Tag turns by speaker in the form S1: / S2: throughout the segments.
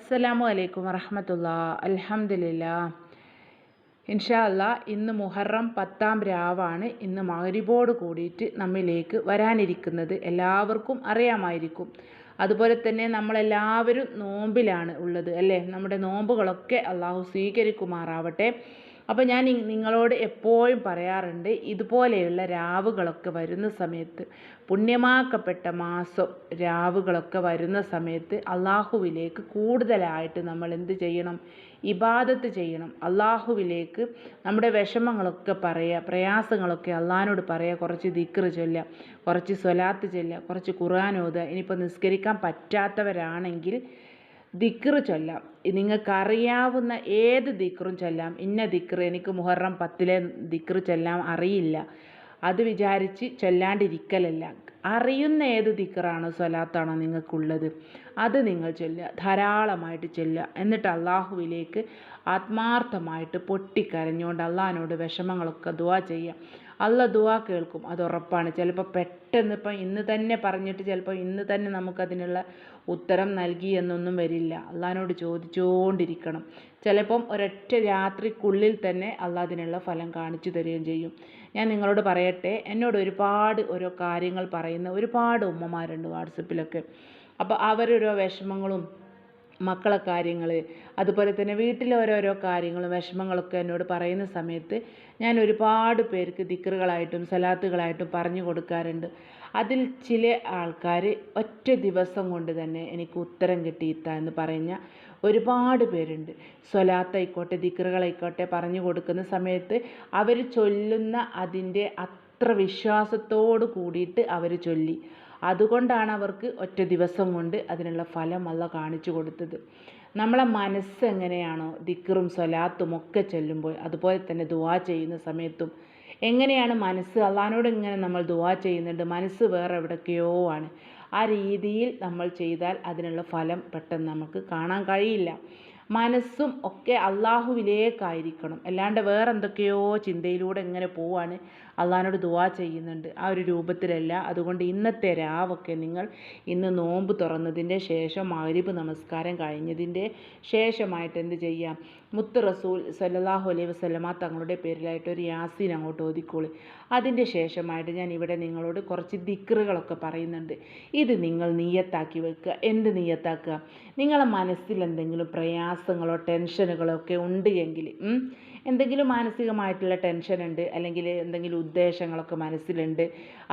S1: അസ്സലാമു അലൈക്കും വറഹമത്തുള്ള. അലഹമില്ല ഇൻഷാ അല്ലാ ഇന്ന് മുഹറം പത്താം രാവാണ്. ഇന്ന് മകരിബോട് കൂടിയിട്ട് നമ്മിലേക്ക് വരാനിരിക്കുന്നത് എല്ലാവർക്കും അറിയാമായിരിക്കും. അതുപോലെ തന്നെ നമ്മളെല്ലാവരും നോമ്പിലാണ് ഉള്ളത് അല്ലേ? നമ്മുടെ നോമ്പുകളൊക്കെ അള്ളാഹു സ്വീകരിക്കുമാറാവട്ടെ. അപ്പോൾ ഞാൻ നിങ്ങളോട് എപ്പോഴും പറയാറുണ്ട് ഇതുപോലെയുള്ള രാവുകളൊക്കെ വരുന്ന സമയത്ത് പുണ്യമാക്കപ്പെട്ട മാസം രാവുകളൊക്കെ വരുന്ന സമയത്ത് അള്ളാഹുവിലേക്ക് കൂടുതലായിട്ട് നമ്മൾ എന്ത് ചെയ്യണം? ഇബാദത്ത് ചെയ്യണം. അള്ളാഹുവിലേക്ക് നമ്മുടെ വിഷമങ്ങളൊക്കെ പറയുക പ്രയാസങ്ങളൊക്കെ അള്ളഹാനോട് പറയുക കുറച്ച് ദിക്ർ ചൊല്ലുക കുറച്ച് സ്വലാത്ത് ചൊല്ലുക കുറച്ച് ഖുർആൻ ഓതുക. ഇനിയിപ്പോൾ നിസ്കരിക്കാൻ പറ്റാത്തവരാണെങ്കിൽ ദിക്റ് ചൊല്ലാം. നിങ്ങൾക്കറിയാവുന്ന ഏത് ദിക്റും ചൊല്ലാം. ഇന്ന ദിക്റ് എനിക്ക് മുഹറം പത്തിലെ ദിക്റ് ചൊല്ലാം അറിയില്ല. അത് വിചാരിച്ച് ചൊല്ലാണ്ടിരിക്കലല്ല. അറിയുന്ന ഏത് ദിക്റാണോ സ്വലാത്താണോ നിങ്ങൾക്കുള്ളത് അത് നിങ്ങൾ ചൊല്ലുക. ധാരാളമായിട്ട് ചൊല്ലുക. എന്നിട്ട് അള്ളാഹുവിലേക്ക് ആത്മാർത്ഥമായിട്ട് പൊട്ടിക്കരഞ്ഞുകൊണ്ട് അള്ളാഹിനോട് വിഷമങ്ങളൊക്കെ ദുവാ ചെയ്യുക. അല്ല ദുവാ കേൾക്കും. അത് ഉറപ്പാണ്. ചിലപ്പോൾ പെട്ടെന്ന് ഇപ്പം ഇന്ന് തന്നെ പറഞ്ഞിട്ട് ചിലപ്പോൾ ഇന്ന് തന്നെ നമുക്കതിനുള്ള ഉത്തരം നൽകി എന്നൊന്നും വരില്ല. അള്ളാഹിനോട് ചോദിച്ചുകൊണ്ടിരിക്കണം ചിലപ്പം ഒരൊറ്റ രാത്രിക്കുള്ളിൽ തന്നെ അള്ളാഹ് അതിനുള്ള ഫലം കാണിച്ചു തരികയും ചെയ്യും. ഞാൻ നിങ്ങളോട് പറയട്ടെ എന്നോട് ഒരുപാട് ഓരോ കാര്യങ്ങൾ പറയുന്ന ഒരുപാട് ഉമ്മമാരുണ്ട് വാട്സപ്പിലൊക്കെ. അപ്പോൾ അവരോരോ വിഷമങ്ങളും മക്കളെ കാര്യങ്ങൾ അതുപോലെ തന്നെ വീട്ടിലെ ഓരോരോ കാര്യങ്ങളും വിഷമങ്ങളൊക്കെ എന്നോട് പറയുന്ന സമയത്ത് ഞാൻ ഒരുപാട് പേർക്ക് ദിക്റുകളായിട്ടും സലാത്തുകളായിട്ടും പറഞ്ഞു കൊടുക്കാറുണ്ട്. അതിൽ ചില ആൾക്കാർ ഒറ്റ ദിവസം കൊണ്ട് തന്നെ എനിക്ക് ഉത്തരം കിട്ടിയിത്ത എന്ന് പറഞ്ഞ ഒരുപാട് പേരുണ്ട്. സ്വലാത്തായിക്കോട്ടെ ദിക്റുകളായിക്കോട്ടെ പറഞ്ഞു കൊടുക്കുന്ന സമയത്ത് അവർ ചൊല്ലുന്ന അതിന്റെ അത്ര വിശ്വാസത്തോട് കൂടിയിട്ട് അവർ ചൊല്ലി. അതുകൊണ്ടാണ് അവർക്ക് ഒറ്റ ദിവസം കൊണ്ട് അതിനുള്ള ഫലം അല്ല കാണിച്ചു കൊടുത്തത്. നമ്മളെ മനസ്സ് എങ്ങനെയാണോ ദിക്കറും സ്വലാത്തും ഒക്കെ ചൊല്ലുമ്പോൾ അതുപോലെ തന്നെ ദുവാ ചെയ്യുന്ന സമയത്തും എങ്ങനെയാണ് മനസ്സ്? അള്ളഹാനോട് ഇങ്ങനെ നമ്മൾ ദുവാ ചെയ്യുന്നുണ്ട്? മനസ്സ് വേറെ എവിടൊക്കെയോ ആണ്. ആ രീതിയിൽ നമ്മൾ ചെയ്താൽ അതിനുള്ള ഫലം പെട്ടെന്ന് നമുക്ക് കാണാൻ കഴിയില്ല. മനസ്സും ഒക്കെ അള്ളാഹുവിലേക്കായിരിക്കണം. അല്ലാണ്ട് വേറെ എന്തൊക്കെയോ ചിന്തയിലൂടെ ഇങ്ങനെ പോവാണ്. അള്ളാഹിനോട് ദുവാ ചെയ്യുന്നുണ്ട്. ആ ഒരു രൂപത്തിലല്ല. അതുകൊണ്ട് ഇന്നത്തെ രാവൊക്കെ നിങ്ങൾ ഇന്ന് നോമ്പ് തുറന്നതിന്റെ ശേഷം മഗ്രിബ് നമസ്കാരം കഴിഞ്ഞതിന്റെ ശേഷമായിട്ട് എന്ത് ചെയ്യാം? മുത്ത് റസൂൽ സല്ലല്ലാഹു അലൈഹി വസല്ലമ തങ്ങളുടെ പേരിലായിട്ട് ഒരു യാസീൻ അങ്ങോട്ട് ഓതിക്കോളി. അതിന്റെ ശേഷമായിട്ട് ഞാൻ ഇവിടെ നിങ്ങളോട് കുറച്ച് ദിക്റുകളൊക്കെ പറയുന്നുണ്ട്. ഇത് നിങ്ങൾ നീയത്താക്കി വെക്കുക. എന്ത് നീയത്താക്കുക? നിങ്ങളെ മനസ്സിൽ എന്തെങ്കിലും പ്രയാസങ്ങളോ ടെൻഷനുകളോ ഒക്കെ ഉണ്ട് എങ്കിൽ എന്തെങ്കിലും മാനസികമായിട്ടുള്ള ടെൻഷൻ ഉണ്ട് അല്ലെങ്കിൽ എന്തെങ്കിലും ഉദ്ദേശങ്ങളൊക്കെ മനസ്സിലുണ്ട്.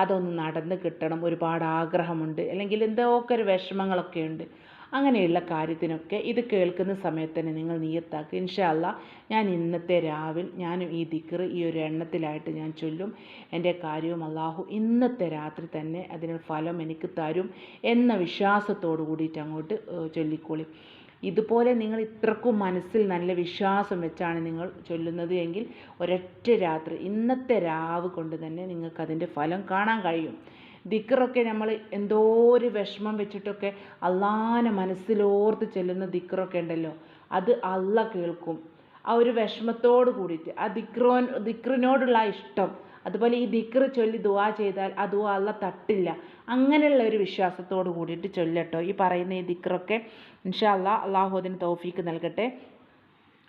S1: അതൊന്ന് നടന്ന് കിട്ടണം. ഒരുപാട് ആഗ്രഹമുണ്ട്. അല്ലെങ്കിൽ എന്തൊക്കെ ഒരു വിഷമങ്ങളൊക്കെ ഉണ്ട്. അങ്ങനെയുള്ള കാര്യത്തിനൊക്കെ ഇത് കേൾക്കുന്ന സമയത്ത് തന്നെ നിങ്ങൾ നീയത്താക്കുക ഇൻഷാല്ല ഞാൻ ഇന്നത്തെ രാവിൽ ഞാനും ഈ ദിക്ർ ഈ ഒരു എണ്ണത്തിലായിട്ട് ഞാൻ ചൊല്ലും. എന്റെ കാര്യവും അള്ളാഹു ഇന്നത്തെ രാത്രി തന്നെ അതിന് ഫലം എനിക്ക് തരും എന്ന വിശ്വാസത്തോടു കൂടിയിട്ട് അങ്ങോട്ട് ചൊല്ലിക്കോളി. ഇതുപോലെ നിങ്ങൾ ഇത്രക്കും മനസ്സിൽ നല്ല വിശ്വാസം വെച്ചാണ് നിങ്ങൾ ചൊല്ലുന്നത് എങ്കിൽ ഒരൊറ്റ രാത്രി ഇന്നത്തെ രാവ് കൊണ്ട് തന്നെ നിങ്ങൾക്ക് അതിന്റെ ഫലം കാണാൻ കഴിയും. ദിക്കറൊക്കെ നമ്മൾ എന്തോ ഒരു വിഷമം വെച്ചിട്ടൊക്കെ അള്ളാനെ മനസ്സിലോർത്ത് ചെല്ലുന്ന ദിക്കറൊക്കെ ഉണ്ടല്ലോ അത് അള്ള കേൾക്കും. ആ ഒരു വിഷമത്തോട് കൂടിയിട്ട് ആ ദിക്റോ ദിക്റിനോടുള്ള ഇഷ്ടം അതുപോലെ ഈ ദിക്ർ ചൊല്ലി ദുവാ ചെയ്താൽ ആ ദുവാ അല്ല തട്ടില്ല. അങ്ങനെയുള്ള ഒരു വിശ്വാസത്തോട് കൂടിയിട്ട് ചൊല്ലട്ടോ. ഈ പറയുന്ന ഈ ദിക്റൊക്കെ ഇൻഷാ അല്ലാ അള്ളാഹു അതിന് തൗഫീക്ക് നൽകട്ടെ.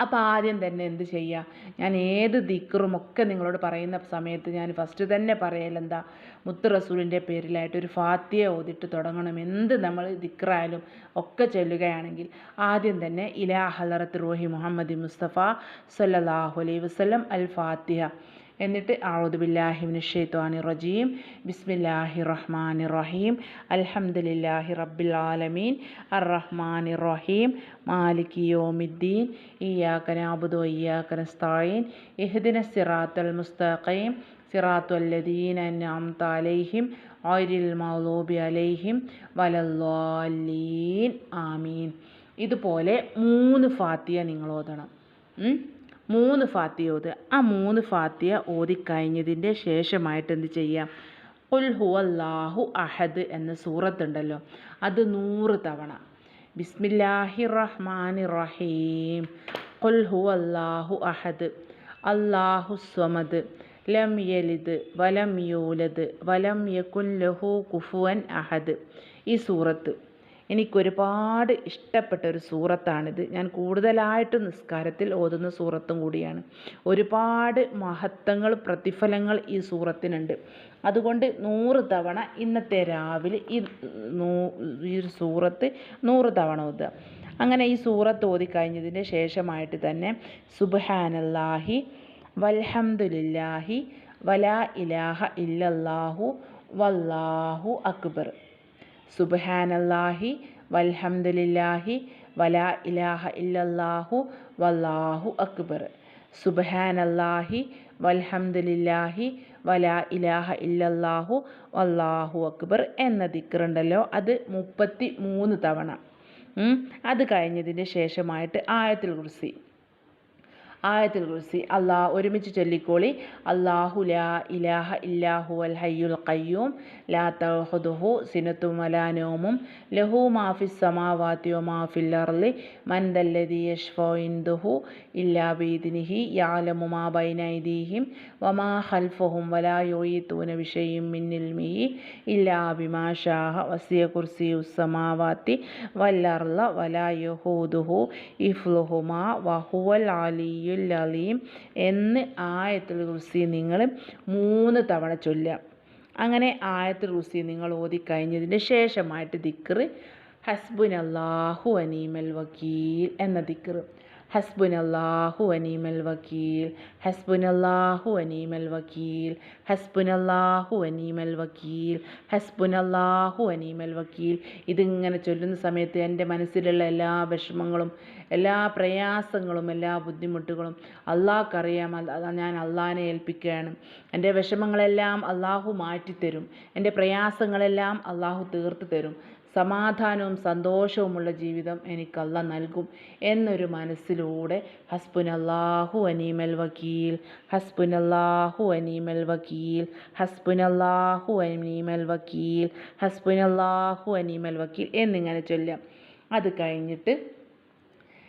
S1: അപ്പോൾ ആദ്യം തന്നെ എന്ത് ചെയ്യുക ഞാൻ ഏത് ദിക്റും ഒക്കെ നിങ്ങളോട് പറയുന്ന സമയത്ത് ഞാൻ ഫസ്റ്റ് തന്നെ പറയലെന്താ മുത്ത് റസൂലിന്റെ പേരിലായിട്ട് ഒരു ഫാത്തിയ ഓതിട്ട് തുടങ്ങണം. എന്ത് നമ്മൾ ദിക്റായാലും ഒക്കെ ചൊല്ലുകയാണെങ്കിൽ ആദ്യം തന്നെ ഇലാ ഹലറത്ത് റോഹി മുഹമ്മദ് മുസ്തഫ സല്ലാഹു അലൈഹി വസ്ലം അൽ ഫാത്തിഹ. എന്നിട്ട് ആവുദ് ബില്ലാഹിമിന് ഷെയ്ത്വാനി റജീം ബിസ്മില്ലാഹി റഹ്മാനി റഹീം അൽഹംദുലില്ലാഹി റബ്ബിൽ ആലമീൻ അർ റഹ്മാനി റഹീം മാലിക് യോമിദ്ദീൻ ഇയ്യാക നസ്തഈൻ. ഇഹ്ദിന സിറാത്തൽ മുസ്തഖീം. സിറാത്തു അല്ലദീൻ അൻഅംത അലൈഹിം. ഗൈരിൽ മഗ്ദൂബി അലൈഹിം. വലല്ലാലീൻ ആമീൻ. ഇതുപോലെ മൂന്ന് ഫാത്തിയ നിങ്ങൾ ഓതണം. മൂന്ന് ഫാത്തിയ ഓതുക ആ മൂന്ന് ഫാത്തിയ ഓതിക്കഴിഞ്ഞതിന്റെ ശേഷമായിട്ട് എന്ത് ചെയ്യാം? ഉൽ ഹു അല്ലാഹു അഹദ് എന്ന സൂറത്തുണ്ടല്ലോ. അത് നൂറ് തവണ. ബിസ്മില്ലാഹി റഹ്മാനി റഹീം ഉൽ ഹു അല്ലാഹു അഹദ്. അല്ലാഹു സ്വമദ്. ലം യലിദ് വലം യൂലദ് വലം യകുൻ ലഹു കുഫുവൻ അഹദ്. ഈ സൂറത്ത്. എനിക്കൊരുപാട് ഇഷ്ടപ്പെട്ട ഒരു സൂറത്താണിത്. ഞാൻ കൂടുതലായിട്ട് നിസ്കാരത്തിൽ ഓതുന്ന സൂറത്തും കൂടിയാണ്. ഒരുപാട് മഹത്വങ്ങൾ പ്രതിഫലങ്ങൾ ഈ സൂറത്തിനുണ്ട്. അതുകൊണ്ട് നൂറ് തവണ ഇന്നത്തെ രാവിലെ ഈ ഈ ഒരു സൂറത്ത് നൂറ് തവണ ഓതുക. അങ്ങനെ ഈ സൂറത്ത് ഓതിക്കഴിഞ്ഞതിന് ശേഷമായിട്ട് തന്നെ സുബ്ഹാനല്ലാഹി വൽഹംദുലില്ലാഹി വലാ ഇലാഹ ഇല്ലല്ലാഹു വല്ലാഹു അക്ബർ. സുബ്ഹാനല്ലാഹി വൽഹംദുലില്ലാഹി വലാ ഇലാഹ ഇല്ലല്ലാഹു വല്ലാഹു അക്ബർ. സുബ്ഹാനല്ലാഹി വൽഹംദുലില്ലാഹി വലാ ഇലാഹ ഇല്ലല്ലാഹു വല്ലാഹു അക്ബർ എന്ന ദിക്കറുണ്ടല്ലോ അത് മുപ്പത്തി മൂന്ന് തവണ അത് കഴിഞ്ഞതിന് ശേഷമായിട്ട് ആയത്തിൽ കുർസി. ആയത്തുൽ കുർസി അള്ളാഹ് ഒരുമിച്ച് ചൊല്ലിക്കോളി. അള്ളാഹു ലാ ഇലാഹ ഇല്ലാഹു അൽ ഹയ്യുൽ ഖയ്യൂം. ലാ തഹുദുഹു സിനത്തും വലാനോമും ലഹു മാഫിസ് സമാവാത്തി മാഫിൽ അർലി മൻ ദല്ലദി യഷ്ഫോ ഇന്ദുഹു ഇല്ലാ ബീദിനിഹി. യാലമു മാ ബൈന ഐദീഹിം. വമാ ഖൽഫഹും വലാ യുയീതൂന വിഷയും മിന്നിൽമിഹി ഇല്ലാ ബിമാ ഷാഹ വസിയ കുർസിയു സമാവാത്തി. അർള വലാ യഹൂദുഹു. ഇഫ്ലുഹുമാ വഹുവൽ അലിയ്യു അലിയുൽ അലീം എന്ന് ആയത്തുൽ കുർസി നിങ്ങൾ മൂന്ന് തവണ ചൊല്ലുക. അങ്ങനെ ആയത്തുൽ കുർസി നിങ്ങൾ ഓതി കഴിഞ്ഞതിന് ശേഷമായിട്ട് ദിക്കർ ഹസ്ബുൻ അള്ളാഹു അനീമൽ വക്കീൽ എന്ന ദിക്കർ ഹസ്ബുൻ അള്ളാഹു അനീമൽ വക്കീൽ ഹസ്ബുൻ അള്ളാഹു അനീമൽ വക്കീൽ ഹസ്ബുൻ അള്ളാഹു അനീമൽ വക്കീൽ ഹസ്ബുൻ അള്ളാഹു അനീമൽ വക്കീൽ. ഇതിങ്ങനെ ചൊല്ലുന്ന സമയത്ത് എന്റെ മനസ്സിലുള്ള എല്ലാ വിഷമങ്ങളും എല്ലാ പ്രയാസങ്ങളും എല്ലാ ബുദ്ധിമുട്ടുകളും അള്ളാഹ്ക്കറിയാം. ഞാൻ അള്ളാഹിനെ ഏൽപ്പിക്കുകയാണ്. എന്റെ വിഷമങ്ങളെല്ലാം അള്ളാഹു മാറ്റിത്തരും. എന്റെ പ്രയാസങ്ങളെല്ലാം അള്ളാഹു തീർത്തു തരും. സമാധാനവും സന്തോഷവുമുള്ള ജീവിതം എനിക്ക് അല്ല നൽകും എന്നൊരു മനസ്സിലൂടെ ഹസ്ബുനല്ലാഹു അനീമൽ വക്കീൽ ഹസ്ബുനല്ലാഹു അനീമൽ വക്കീൽ ഹസ്ബുനല്ലാഹു അനീമൽ വക്കീൽ ഹസ്ബുനല്ലാഹു അനീമൽ വക്കീൽ എന്നിങ്ങനെ ചൊല്ലാം. അത് കഴിഞ്ഞിട്ട്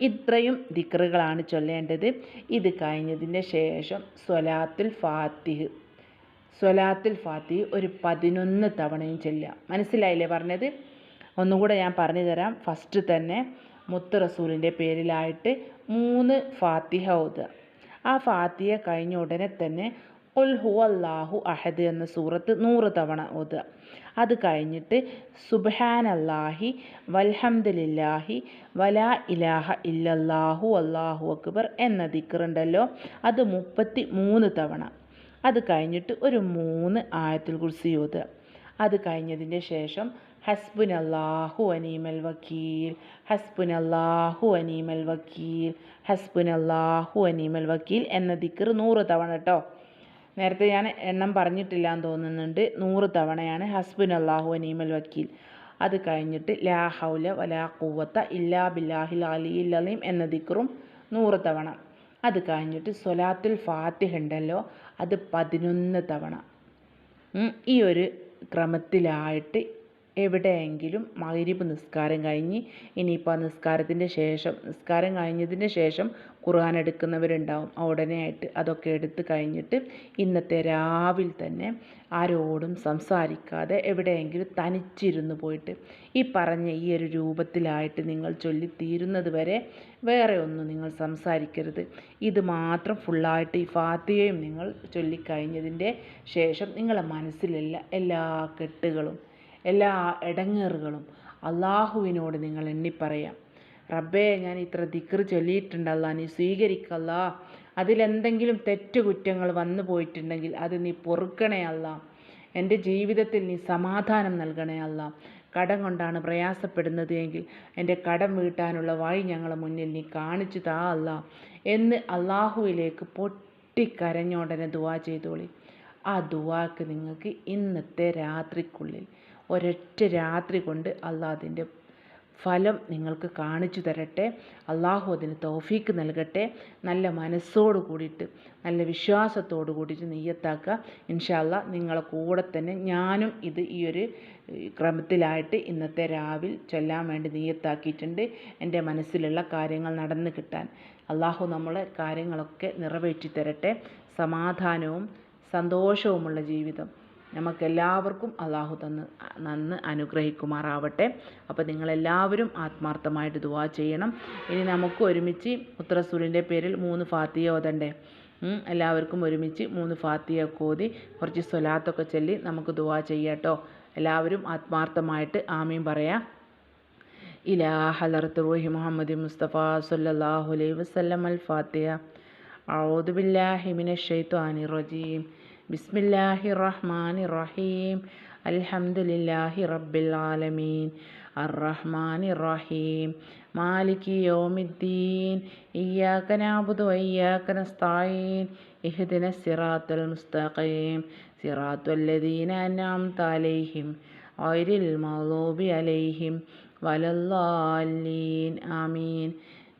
S1: ഇത്രയും ദിക്റുകളാണ് ചൊല്ലേണ്ടത്. ഇത് കഴിഞ്ഞതിന് ശേഷം സ്വലാത്തുൽ ഫാത്തിഹ്. സ്വലാത്തുൽ ഫാത്തിഹ് ഒരു പതിനൊന്ന് തവണയും ചൊല്ലുക. മനസ്സിലായില്ലേ പറഞ്ഞത്? ഒന്നുകൂടെ ഞാൻ പറഞ്ഞു തരാം ഫസ്റ്റ് തന്നെ മുത്ത് റസൂലിന്റെ പേരിലായിട്ട് മൂന്ന് ഫാത്തിഹ ഓതുക. ആ ഫാത്തിഹ കഴിഞ്ഞ ഉടനെ തന്നെ ഉൽ ഹു അല്ലാഹു അഹദ് എന്ന സൂറത്ത് നൂറ് തവണ ഓതുക. അത് കഴിഞ്ഞിട്ട് സുബ്ഹാനല്ലാഹി വൽഹംദുലില്ലാഹി വലാ ഇലാഹ ഇല്ലല്ലാഹു അല്ലാഹു അക്ബർ എന്ന ദിക്കറുണ്ടല്ലോ അത് മുപ്പത്തി മൂന്ന് തവണ. അത് കഴിഞ്ഞിട്ട് ഒരു മൂന്ന് ആയത്തിൽ കുറിച്ച് ഓതുക. അത് കഴിഞ്ഞതിന്റെ ശേഷം ഹസ്ബുൻ അല്ലാഹു അനീമൽ വക്കീൽ ഹസ്ബുൻ അല്ലാഹു അനീമൽ വക്കീൽ ഹസ്ബുൻ അല്ലാഹു അനീമൽ വക്കീൽ എന്ന ദിക്കർ നൂറ് തവണ കേട്ടോ നേരത്തെ ഞാൻ എണ്ണം പറഞ്ഞിട്ടില്ല എന്ന് തോന്നുന്നുണ്ട്. നൂറ് തവണയാണ്. ഹസ്ബിൻ അള്ളാഹു അനീമൽ വക്കീൽ. അത് കഴിഞ്ഞിട്ട് ലാ ഹൗല വലാ കൂവത്ത ഇല്ലാ ബില്ലാഹിൽ അലിയിൽ അലീം എന്ന ദിക്റും നൂറ് തവണ. അത് കഴിഞ്ഞിട്ട് സൊലാത്തുൽ ഫാത്തിഹ ഉണ്ടല്ലോ അത് പതിനൊന്ന് തവണ. ഈ ഒരു ക്രമത്തിലായിട്ട് എവിടെയെങ്കിലും മഗ്രിബ് നിസ്കാരം കഴിഞ്ഞ് ഇനിയിപ്പോൾ ആ നിസ്കാരത്തിന്റെ ശേഷം നിസ്കാരം കഴിഞ്ഞതിന് ശേഷം ഖുർആൻ എടുക്കുന്നവരുണ്ടാവും. ഉടനെയായിട്ട് അതൊക്കെ എടുത്ത് കഴിഞ്ഞിട്ട് ഇന്നത്തെ രാവിലെ തന്നെ ആരോടും സംസാരിക്കാതെ എവിടെയെങ്കിലും തനിച്ചിരുന്ന് പോയിട്ട് ഈ പറഞ്ഞ ഈ ഒരു രൂപത്തിലായിട്ട് നിങ്ങൾ ചൊല്ലി തീരുന്നത് വരെ വേറെ ഒന്നും നിങ്ങൾ സംസാരിക്കരുത്. ഇത് മാത്രം ഫുള്ളായിട്ട് ഈ ഫാത്തിയയും നിങ്ങൾ ചൊല്ലിക്കഴിഞ്ഞതിന്റെ ശേഷം നിങ്ങളുടെ മനസ്സിലുള്ള എല്ലാ കെട്ടുകളും എല്ലാ ഇടങ്ങേറുകളും അള്ളാഹുവിനോട് നിങ്ങൾ എണ്ണിപ്പറയാം. റബ്ബേ ഞാൻ ഇത്ര ദിക്ർ ചൊല്ലിയിട്ടുണ്ടല്ല നീ സ്വീകരിക്കല്ല. അതിലെന്തെങ്കിലും തെറ്റുകുറ്റങ്ങൾ വന്നു പോയിട്ടുണ്ടെങ്കിൽ അത് നീ പൊറുക്കണേ അല്ല എന്റെ ജീവിതത്തിൽ നീ സമാധാനം നൽകണേ അല്ല കടം കൊണ്ടാണ് പ്രയാസപ്പെടുന്നത് എങ്കിൽ എന്റെ കടം വീട്ടാനുള്ള വഴി ഞങ്ങളുടെ മുന്നിൽ നീ കാണിച്ചു താ അല്ല എന്ന് അള്ളാഹുവിലേക്ക് പൊട്ടിക്കരഞ്ഞോടനെ ദുവാ ചെയ്തോളി. ആ ദുവാക്ക് നിങ്ങൾക്ക് ഇന്നത്തെ രാത്രിക്കുള്ളിൽ ഒരൊറ്റ രാത്രി കൊണ്ട് അള്ളാഹതിന്റെ ഫലം നിങ്ങൾക്ക് കാണിച്ചു തരട്ടെ. അള്ളാഹു അതിന് തൗഫീക്ക് നൽകട്ടെ. നല്ല മനസ്സോട് കൂടിയിട്ട് നല്ല വിശ്വാസത്തോട് കൂടിയിട്ട് നെയ്യത്താക്കുക. ഇൻഷാല്ല നിങ്ങളെ കൂടെ തന്നെ ഞാനും ഇത് ഈ ഒരു ക്രമത്തിലായിട്ട് ഇന്നത്തെ രാവിൽ ചൊല്ലാൻ വേണ്ടി നെയ്യത്താക്കിയിട്ടുണ്ട്. എന്റെ മനസ്സിലുള്ള കാര്യങ്ങൾ നടന്നു കിട്ടാൻ. അള്ളാഹു നമ്മളെ കാര്യങ്ങളൊക്കെ നിറവേറ്റി തരട്ടെ. സമാധാനവും സന്തോഷവുമുള്ള ജീവിതം. നമുക്കെല്ലാവർക്കും അള്ളാഹു തന്ന് നന്ന് അനുഗ്രഹിക്കുമാറാവട്ടെ അപ്പോൾ നിങ്ങളെല്ലാവരും ആത്മാർത്ഥമായിട്ട് ദുവാ ചെയ്യണം ഇനി നമുക്ക് ഒരുമിച്ച് മുത്തറസൂലിൻ്റെ പേരിൽ മൂന്ന് ഫാത്തിയ ഓതണ്ടേ എല്ലാവർക്കും ഒരുമിച്ച് മൂന്ന് ഫാത്തിയ ഓതി കുറച്ച് സ്വലാത്തൊക്കെ ചൊല്ലി നമുക്ക് ദുവാ ചെയ്യാട്ടോ എല്ലാവരും ആത്മാർത്ഥമായിട്ട് ആമീൻ പറയാം ഇലാ ഹലറത്ത് റൂഹി മുഹമ്മദ് മുസ്തഫ സല്ലല്ലാഹു അലൈഹി വസല്ലം അൽ ഫാത്തിഹ أعوذ بالله من الشيطان الرجيم ബിസ്മില്ലാഹി റഹ്മാൻ റഹീം അൽഹംദുലില്ലാഹി റബ്ബിൽ ആലമീൻ അർറഹ്മാൻ റഹീം മാലിക് യോമിദ്ദീൻ. ഇയ്യാക്ക നാബുദു വയ്യാക്ക നസ്തായീൻ. ഇഹ്ദിന സിറാത്തുൽ മുസ്തഖീം. സിറാത്തുൽ ലദീന അൻഅംത അലൈഹിം. ഗൈറിൽ മഗ്ദൂബി അലൈഹിം. വലല്ലാലീൻ അമീൻ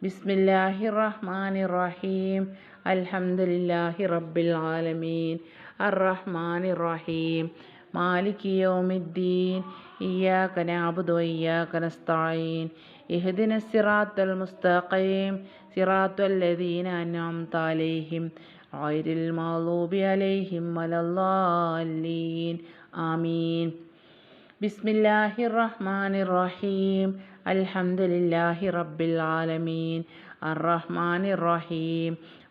S1: ബിസ്മില്ലാഹിർ റഹ്മാനിർ റഹീം അൽഹംദുലില്ലാഹി റബ്ബിൽ ആലമീൻ അറഹ്മാൻ റഹീം മാലിക് യോമിദ്ദീൻ. ഇയ്യാക്ക നഅബ്ദു വഇയ്യാക്ക നസ്തഈൻ. ഇഹ്ദിന സിറാത്തൽ മുസ്തഖീം. സിറാത്തൽ ലദീന അൻഅംത അലൈഹിം. ഗൈറിൽ മഗ്ദൂബി അലൈഹിം വലല്ലാലീൻ ആമീൻ. ബിസ്മില്ലാഹിർ റഹ്മാനിർ റഹീം അൽഹംദുലില്ലാഹി റബ്ബിൽ ആലമീൻ. അർ റഹ്മാനിർ റഹീം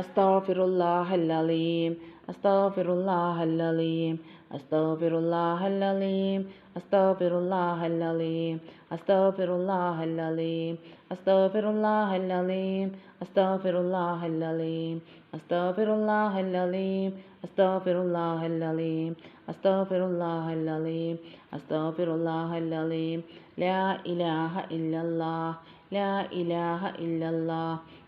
S1: അസ്താഫിറുല്ലാഹൽ അലീം അസ്താഫിറുല്ലാഹൽ അലീം അസ്താഫിറുല്ലാഹൽ അലീം അസ്താഫിറുല്ലാഹൽ അലീം അസ്താഫിറുല്ലാഹൽ അലീം അസ്താഫിറുല്ലാഹൽ അലീം അസ്താഫിറുല്ലാഹൽ അലീം അസ്താഫിറുല്ലാഹൽ അലീം അസ്താഫിറുല്ലാഹൽ അലീം അസ്താഫിറുല്ലാഹൽ അലീം അസ്താഫിറുല്ലാഹൽ അലീം ലാ ഇലാഹ ഇല്ലല്ലാഹ് ലാ ഇലാഹ ഇല്ലല്ലാഹ്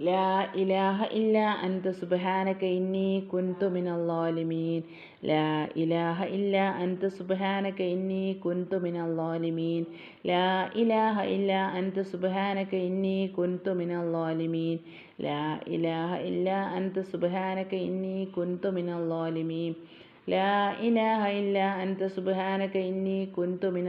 S1: ലാ ഇലാഹ ഇല്ല അന്ത സുബഹാനക ഇന്നി കുന്തു മിനല്ലാലിമീൻ ലാ ഇലാഹ ഇല്ല അന്ത സുബഹാനക ഇന്നി കുന്തു മിനല്ലാലിമീൻ ലാ ഇലാഹ ഇല്ല അന്ത സുബഹാനക ഇന്നി കുന്തു മിനല്ലാലിമീൻ ലാ ഇലാഹ ഇല്ല അന്ത സുബഹാനക ഇന്നി കുന്തു മിനല്ലാലിമീൻ لا إله إلا أنت سبحانك إني كنت من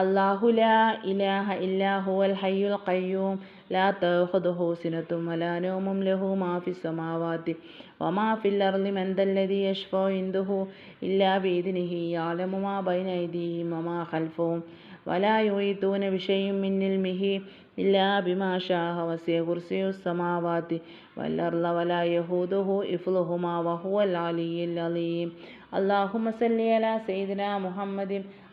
S1: അള്ളാഹു ലാ ഇലാഹ ഇല്ലാഹു അൽ ഹയ്യുൽ ഖയ്യൂം. ലാ തഖുദുഹു സിനത്തും വലാ നൗമും ലഹു മാ ഫിസ് സമാവാതി വമാ ഫിൽ അർളി മൻ ദല്ലദി ഇൻദുഹു ഇല്ലാ ബിദിനിഹി യഅലമു മാ ബൈന അയ്ദിഹിം വമാ ഖൽഫഹും വലാ യുഹീതൂന ബിശൈഇൻ മിൻ ഇൽമിഹി ഇല്ലാ ബിമാ ശാഅ വസിഅ കുർസിയു സമാവാതി വൽ അർള വലാ യഹൂദുഹു ഇഫ്ലുഹുമാ വഹുവൽ അലിയ്യുൽ അലീം. അല്ലാഹുമ്മ സല്ലി അലാ സയ്യിദിനാ മുഹമ്മദിൻ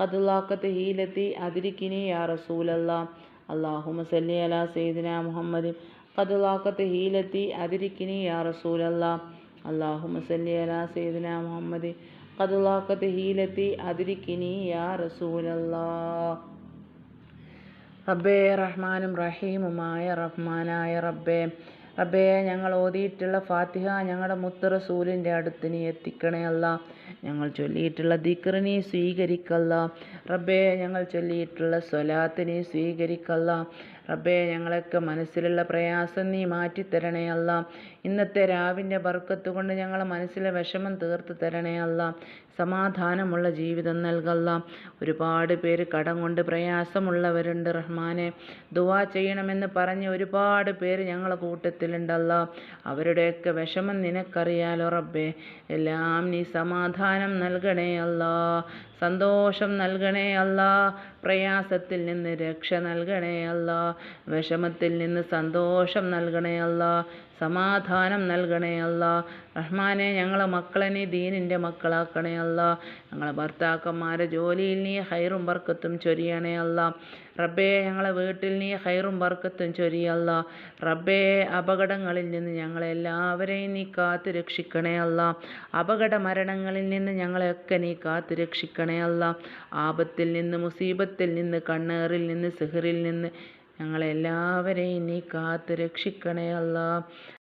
S1: قد لاقت هيلتي أدركني يا رسول الله اللهم صل على سيدنا محمد قد لاقت هيلتي أدركني يا رسول الله اللهم صل على سيدنا محمد قد لاقت هيلتي أدركني يا رسول الله اللهم صل على سيدنا محمد قد لاقت هيلتي أدركني يا رسول الله اللهم صل على سيدنا محمد قد لاقت هيلتي أدركني يا رسول الله റബ്ബേ റഹ്മാനും റഹീമുമായ റഹ്മാനായ റബ്ബേ റബ്ബേ ഞങ്ങൾ ഓതിയിട്ടുള്ള ഫാത്തിഹ ഞങ്ങളുടെ മുത്ത് റസൂലിന്റെ അടുത്ത് നീ എത്തിക്കണേ അല്ല. ഞങ്ങൾ ചൊല്ലിയിട്ടുള്ള ദിക്ർ സ്വീകരിക്കല്ല. റബ്ബേ ഞങ്ങൾ ചൊല്ലിയിട്ടുള്ള സ്വലാത്ത് നീ സ്വീകരിക്കല്ല. റബ്ബേ ഞങ്ങളൊക്കെ മനസ്സിലുള്ള പ്രയാസം നീ മാറ്റിത്തരണേ അല്ല. ഇന്നത്തെ രാവിന്റെ ബർക്കത്ത് കൊണ്ട് ഞങ്ങളെ മനസ്സിലെ വിഷമം തീർത്ത് തരണേ അല്ല. സമാധാനമുള്ള ജീവിതം നൽകല്ല. ഒരുപാട് പേര് കടം കൊണ്ട് പ്രയാസമുള്ളവരുണ്ട് റഹ്മാനെ. ദുവാ ചെയ്യണമെന്ന് പറഞ്ഞ് ഒരുപാട് പേര് ഞങ്ങളെ കൂട്ടത്തിലുണ്ടല്ല. അവരുടെയൊക്കെ വിഷമം നിനക്കറിയാലോ റബ്ബേ. എല്ലാം നീ സമാധാനം നൽകണേ അല്ല. സന്തോഷം നൽകണേ അല്ല. പ്രയാസത്തിൽ നിന്ന് രക്ഷ നൽകണേ അല്ല. വിഷമത്തിൽ നിന്ന് സന്തോഷം നൽകണേ അല്ല. സമാധാനം നൽകണേ അല്ല. റഹ്മാനെ ഞങ്ങളെ മക്കളെ നീ ദീനിന്റെ മക്കളാക്കണേ അല്ല. ഞങ്ങളെ ഭർത്താക്കന്മാരെ ജോലിയിൽ നീ ഹൈറും ബർക്കത്തും ചൊരിയണേ അല്ല. റബ്ബേ ഞങ്ങളെ വീട്ടിൽ നീ ഹൈറും ബർക്കത്തും ചൊരിയല്ല. റബ്ബേ അപകടങ്ങളിൽ നിന്ന് ഞങ്ങളെ എല്ലാവരെയും നീ കാത്തു രക്ഷിക്കണേ അല്ല. അപകട മരണങ്ങളിൽ നിന്ന് ഞങ്ങളെയൊക്കെ നീ കാത്തു രക്ഷിക്കണേ അല്ല. ആപത്തിൽ നിന്ന് മുസീബത്തിൽ നിന്ന് കണ്ണേറിൽ നിന്ന് സിഹറിൽ നിന്ന് ഞങ്ങളെല്ലാവരെയും നീ കാത്തു രക്ഷിക്കണേ അല്ല.